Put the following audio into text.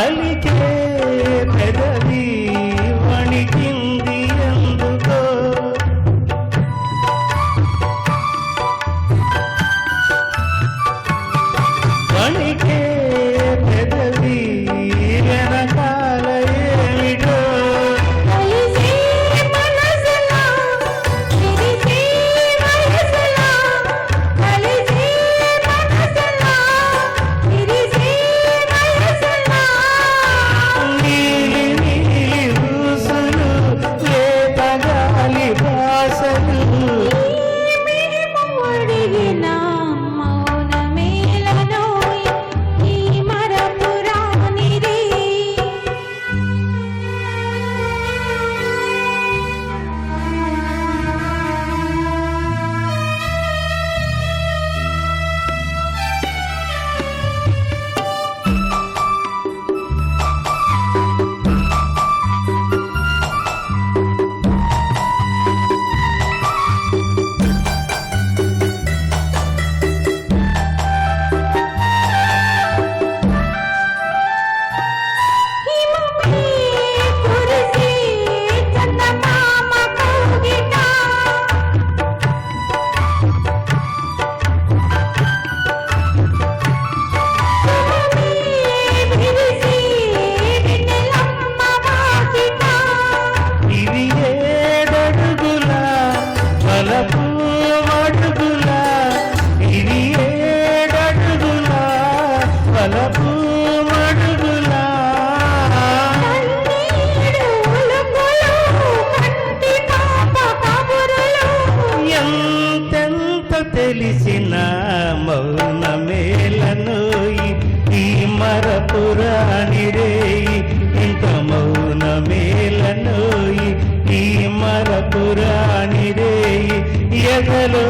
పలికే పెదవి ಮರಪುರಾಣಿರೇಯಿ ಇಂತ ಮೌನ ಮೇಲನೋಯಿ ಈ ಮರಪುರಾಣಿರೇಯಿ ಎದಲೋ